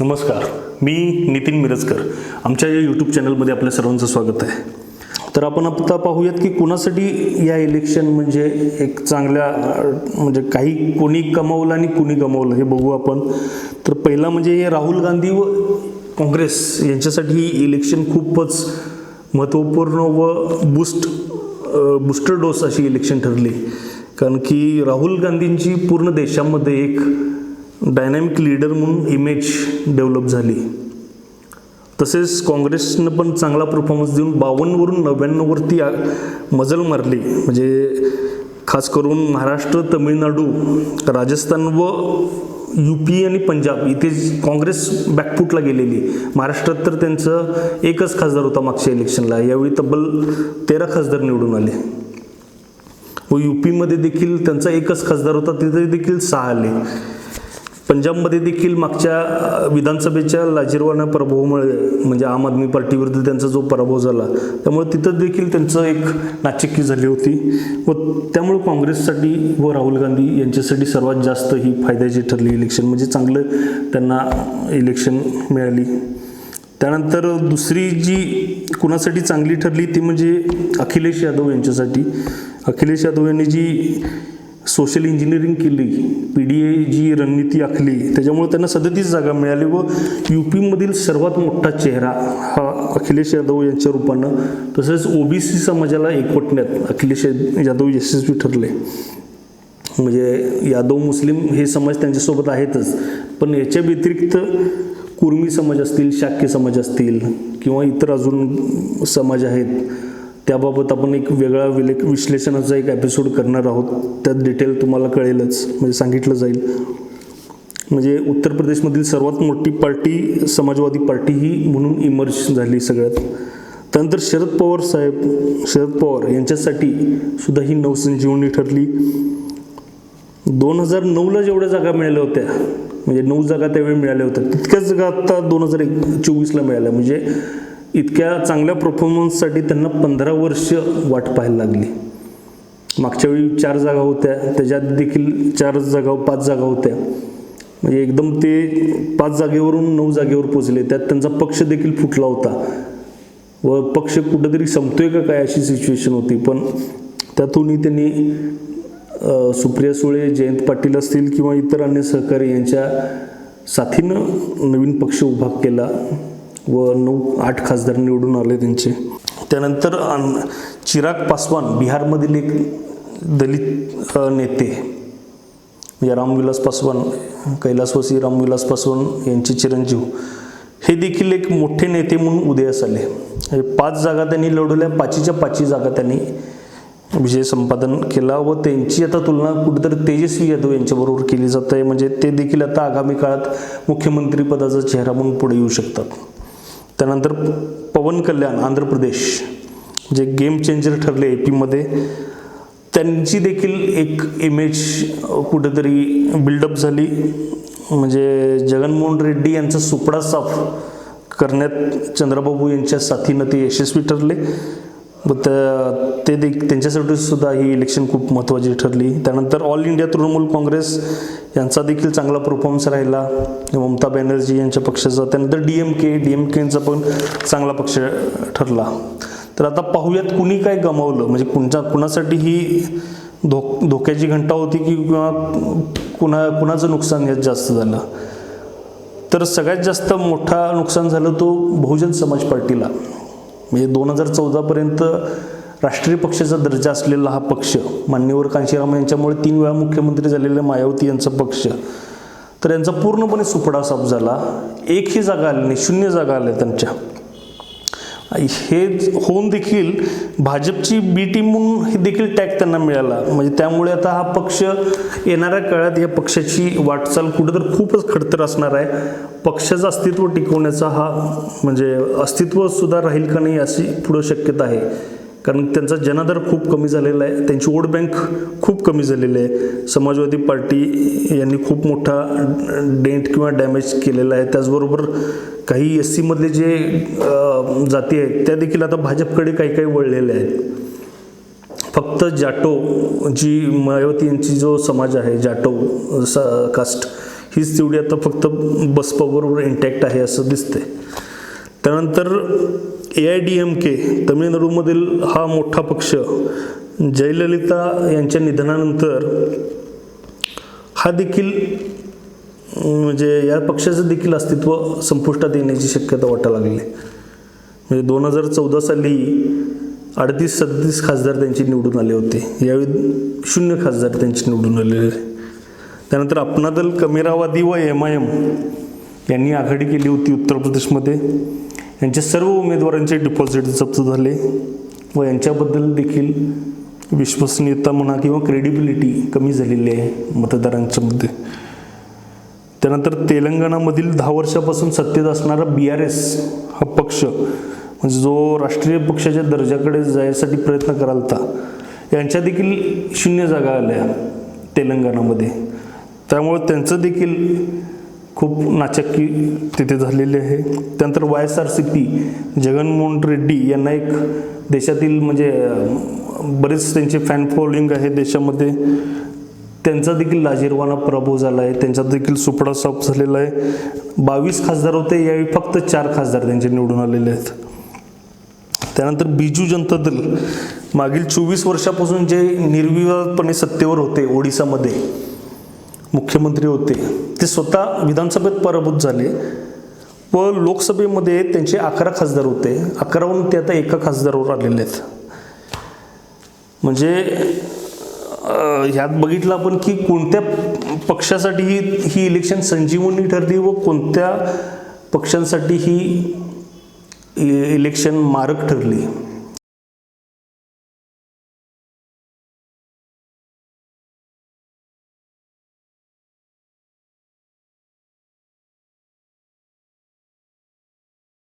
नमस्कार मी नितीन मिरजकर. आमच्या या यूट्यूब चॅनलमध्ये आपल्या सर्वांचं स्वागत आहे. तर आपण आता पाहूयात की कुणासाठी या इलेक्शन म्हणजे एक चांगल्या म्हणजे काही कोणी कमावलं आणि कुणी गमावलं हे बघू आपण. तर पहिला म्हणजे हे राहुल गांधी व काँग्रेस यांच्यासाठी ही इलेक्शन खूपच महत्त्वपूर्ण व बूस्ट बूस्टर डोस अशी इलेक्शन ठरली. कारण की राहुल गांधींची पूर्ण देशामध्ये एक डायनॅमिक लीडर म्हणून इमेज डेव्हलप झाली. तसेच काँग्रेसनं पण चांगला परफॉर्मन्स देऊन बावन्नवरून नव्याण्णववरती मजल मारली. म्हणजे खास करून महाराष्ट्र तमिळनाडू राजस्थान व यू पी आणि पंजाब इथे काँग्रेस बॅकफूटला गेलेली. महाराष्ट्रात तर त्यांचं एकच खासदार होता मागच्या इलेक्शनला यावेळी तब्बल तेरा खासदार निवडून आले. व यू पीमध्ये देखील त्यांचा एकच खासदार होता. तिथे देखील सहा आले. पंजाबमध्ये देखील मागच्या विधानसभेच्या लाजीरवाना पराभवामुळे म्हणजे आम आदमी पार्टीविरुद्ध त्यांचा जो पराभव झाला त्यामुळे तिथं देखील त्यांचं एक नाचक्की झाली होती. व त्यामुळे काँग्रेससाठी व राहुल गांधी यांच्यासाठी सर्वात जास्त ही फायद्याची ठरली इलेक्शन म्हणजे चांगलं त्यांना इलेक्शन मिळाली. त्यानंतर दुसरी जी कुणासाठी चांगली ठरली ती म्हणजे अखिलेश यादव यांच्यासाठी. अखिलेश यादव यांनी जी सोशल इंजिनिअरिंग केली पी डी ए जी रणनीती आखली त्याच्यामुळे त्यांना सदतीस जागा मिळाली व यू पीमधील सर्वात मोठा चेहरा हा अखिलेश यादव यांच्या रूपानं तसंच ओबीसी समाजाला एकवटण्यात अखिलेश यादव यशस्वी ठरले. म्हणजे यादव मुस्लिम हे समाज त्यांच्यासोबत आहेतच पण याच्या व्यतिरिक्त कुर्मी समाज असतील शाक्य समाज असतील किंवा इतर अजून समाज आहेत त्याबाबत आपण एक वेगळा विले विश्लेषणाचा एक एपिसोड करणार आहोत. त्यात डिटेल तुम्हाला कळेलच. म्हणजे सांगितलं जाईल. म्हणजे उत्तर प्रदेशमधील सर्वात मोठी पार्टी समाजवादी पार्टी ही म्हणून इमर्ज झाली सगळ्यात. त्यानंतर शरद पवार साहेब शरद पवार यांच्यासाठी सुद्धा ही नवसंजीवनी ठरली. दोन हजार नऊला जेवढ्या जागा मिळाल्या होत्या म्हणजे नऊ जागा त्यावेळी मिळाल्या होत्या तितक्याच जागा आत्ता दोन हजार एक चोवीसला मिळाल्या. म्हणजे इतक्या चांगल्या परफॉर्मन्ससाठी त्यांना पंधरा वर्ष वाट पाहायला लागली. मागच्या वेळी चार जागा होत्या त्याच्यात देखील चार जागा पाच जागा होत्या. म्हणजे एकदम ते पाच जागेवरून नऊ जागेवर पोचले त्यात त्यांचा पक्ष देखील फुटला होता. व पक्ष कुठंतरी संपतोय का काय अशी सिच्युएशन होती. पण त्यातूनही त्यांनी सुप्रिया सुळे जयंत पाटील असतील किंवा इतर अन्य सहकारी यांच्या साथीनं नवीन पक्ष उभा केला. व नऊ आठ खासदार निवडून आले त्यांचे. त्यानंतर चिराग पासवान बिहारमधील एक दलित नेते. म्हणजे रामविलास पासवान कैलासवासी रामविलास पासवान यांचे चिरंजीव. हे देखील एक मोठे नेते म्हणून उदयास आले. पाच जागा त्यांनी लढवल्या पाचीच्या पाचही जागा त्यांनी विजय संपादन केला व त्यांची आता तुलना कुठेतरी तेजस्वी यादव यांच्याबरोबर केली जात आहे. म्हणजे ते देखील आता आगामी काळात मुख्यमंत्रीपदाचा चेहरा म्हणून पुढे येऊ शकतात. त्यानंतर पवन कल्याण आंध्र प्रदेश जे गेम चेंजर ठरले ए पीमध्ये त्यांची देखील एक इमेज कुठेतरी बिल्डअप झाली. म्हणजे जगनमोहन रेड्डी यांचा सुपडा साफ करण्यात चंद्रबाबू यांच्या साथीनं ते यशस्वी ठरले. बट uh, ते देख त्यांच्यासाठी सुद्धा ही इलेक्शन खूप महत्त्वाची ठरली. त्यानंतर ऑल इंडिया तृणमूल काँग्रेस यांचा देखील चांगला परफॉर्मन्स राहिला. ममता बॅनर्जी यांच्या पक्षाचा त्यानंतर D M K D M केचा पण चांगला पक्ष ठरला. तर आता पाहूयात कुणी काय गमावलं? म्हणजे कुणच्या कुणासाठी ही धो धोक्याची घंटा होती की किंवा कुणा कुणाचं नुकसान यात जास्त झालं? तर सगळ्यात जास्त मोठा नुकसान झालं तो बहुजन समाज पार्टीला. म्हणजे दोन हजार चौदापर्यंत राष्ट्रीय पक्षाचा दर्जा असलेला हा पक्ष मान्यवर कांशीराम यांच्यामुळे तीन वेळा मुख्यमंत्री झालेले मायावती यांचा पक्ष तर यांचा पूर्णपणे सुपडा साफ झाला एकही जागा आली नाही शून्य जागा आल्या त्यांच्या. हे होऊन देखील भाजपची बी टीम म्हणून हे देखील टॅग त्यांना मिळाला. म्हणजे त्यामुळे आता हा पक्ष येणाऱ्या काळात या पक्षाची वाटचाल कुठं तर खूपच खडतर असणार आहे. पक्षाचं अस्तित्व टिकवण्याचा हा म्हणजे अस्तित्व सुद्धा राहील का नाही अशी पुढं शक्यता आहे. कारण त्यांचा जनादर खूप कमी झालेला आहे. त्यांची वोट बँक खूप कमी झालेली आहे. समाजवादी पार्टी यांनी खूप मोठा डेंट किंवा डॅमेज केलेला आहे. त्याचबरोबर काही एस सीमधले जे जाती आहेत त्या देखील आता भाजपकडे काही काही वळलेल्या आहेत. फक्त जाटो जी मायावती यांची जो समाज आहे जाटो सा कास्ट हीच तेवढी आता फक्त बसपाबरोबर इंटॅक्ट आहे असं दिसतंय. त्यानंतर A I D M K तमिळनाडूमधील हा मोठा पक्ष जयललिता यांच्या निधनानंतर हा देखील म्हणजे या पक्षाचं देखील अस्तित्व संपुष्टात येण्याची शक्यता वाटायला लागली. म्हणजे दोन हजार चौदा साली अडतीस सदतीस खासदार त्यांचे निवडून आले होते. यावेळी शून्य खासदार त्यांचे निवडून आलेले. त्यानंतर अपनादल कमेरावादी व एम आय एम यांनी आघाडी केली होती उत्तर प्रदेशमध्ये. यांच्या सर्व उमेदवारांचे डिपॉझिट जप्त झाले व यांच्याबद्दल देखील विश्वसनीयता म्हणा किंवा क्रेडिबिलिटी कमी झालेली आहे मतदारांच्या मध्ये. त्यानंतर तेलंगणामधील दहा वर्षापासून सत्तेत असणारा बी आर एस हा पक्ष म्हणजे जो राष्ट्रीय पक्षाच्या दर्जाकडे जायसाठी प्रयत्न कराल होता यांच्या देखील शून्य जागा आल्या तेलंगणामध्ये. त्यामुळे त्यांचं देखील खूप नाचक्की तिथे झालेली आहे. त्यानंतर Y S R C P Jaganmohan Reddy यांना एक देशातील म्हणजे बरेच त्यांचे फॅन फॉलोइंग आहे देशामध्ये. त्यांचा देखील लाजीरवाना पराभव झाला आहे. त्यांचा देखील सुपडा साफ झालेला आहे. बावीस खासदार होते यावेळी फक्त चार खासदार त्यांचे निवडून आलेले आहेत. त्यानंतर बिजू जनता दल मागील चोवीस वर्षापासून जे निर्विवादपणे सत्तेवर होते ओडिसामध्ये मुख्यमंत्री होते. ते स्वतः विधानसभेत पराभूत झाले व लोकसभेमध्ये त्यांचे अकरा खासदार होते. अकरावरून ते आता एका खासदारावर आलेले आहेत. म्हणजे ह्यात बघितलं आपण की कोणत्या पक्षासाठी ही ही इलेक्शन संजीवनी ठरली व कोणत्या पक्षांसाठी ही इलेक्शन मारक ठरली.